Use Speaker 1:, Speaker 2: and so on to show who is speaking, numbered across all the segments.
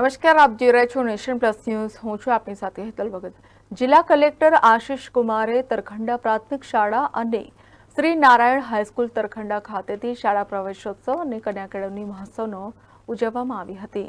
Speaker 1: નમસ્કાર, આપ જોઈ રહ્યા છો નેશન પ્લસ ન્યૂઝ. હું છું આપની સાથે હેતલ ભગત. જિલ્લા કલેક્ટર આશિષ કુમારે તરખંડા પ્રાથમિક શાળા અને શ્રી નારાયણ હાઈસ્કૂલ તરખંડા ખાતેથી શાળા પ્રવેશોત્સવ અને કન્યા કેળવણી મહોત્સવનો ઉજવવામાં આવી હતી.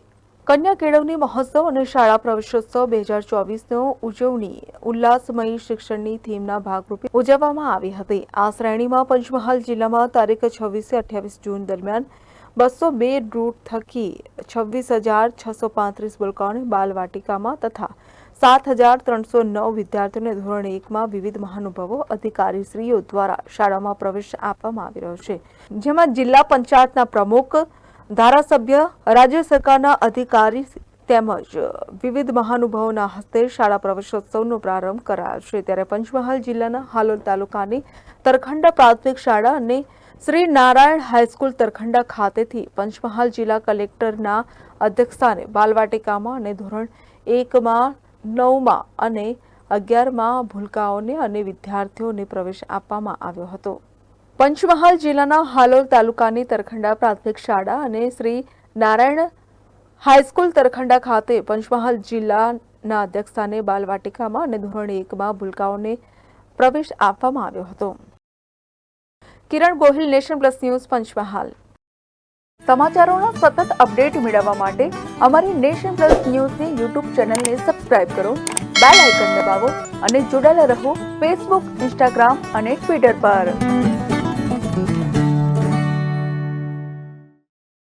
Speaker 1: કન્યા કેળવણી મહોત્સવ અને શાળા પ્રવેશોત્સવ બે હજાર ચોવીસનો ઉજવણી ઉલ્લાસમય શિક્ષણની થીમના ભાગરૂપે ઉજવવામાં આવી હતી. આ શ્રેણીમાં પંચમહાલ જિલ્લામાં તારીખ છવ્વીસથી અઠ્યાવીસ જૂન દરમિયાન બસો બે રૂટ થકી છવ્વીસ હજાર છસો પાંત્રીસ બાળકોને બાલવાટિકામાં તથા સાત હજાર ત્રણસો નવ વિદ્યાર્થીઓને ધોરણ એકમાં વિવિધ મહાનુભાવો અધિકારીશ્રીઓ દ્વારા શાળામાં પ્રવેશ આપવામાં આવી રહ્યો છે. જેમાં જિલ્લા પંચાયતના પ્રમુખ, ધારાસભ્ય, રાજ્ય સરકારના અધિકારી તેમજ વિવિધ મહાનુભાવોના હસ્તે શાળા પ્રવેશોત્સવનો પ્રારંભ કરાયો છે. ત્યારે પંચમહાલ જિલ્લાના હાલોલ તાલુકાની તરખંડા પ્રાથમિક શાળા અને શ્રી નારાયણ હાઈસ્કૂલ તરખંડા ખાતેથી પંચમહાલ જિલ્લા કલેક્ટરના અધ્યક્ષસ્થાને બાલવાટિકામાં અને ધોરણ એકમાં, નવમાં અને અગિયારમાં ભૂલકાઓને અને વિદ્યાર્થીઓને પ્રવેશ આપવામાં આવ્યો હતો. પંચમહાલ જિલ્લાના હાલોલ તાલુકાની તરખંડા પ્રાથમિક શાળા અને શ્રી નારાયણ હાઈસ્કૂલ તરખંડા ખાતે પંચમહાલ જિલ્લાના અધ્યક્ષસ્થાને બાલવાટિકામાં અને ધોરણ એકમાં ભૂલકાઓને પ્રવેશ આપવામાં આવ્યો હતો. Kiran Gohil, nation plus news, Panchmahal. સમાચારોના સતત અપડેટ મેળવવા માટે અમારી નેશન પ્લસ ન્યૂઝની યુટ્યુબ ચેનલને સબસ્ક્રાઇબ કરો, બેલ આઇકન દબાવો અને જોડાયેલા રહો ફેસબુક, ઇન્સ્ટાગ્રામ અને ટ્વિટર પર.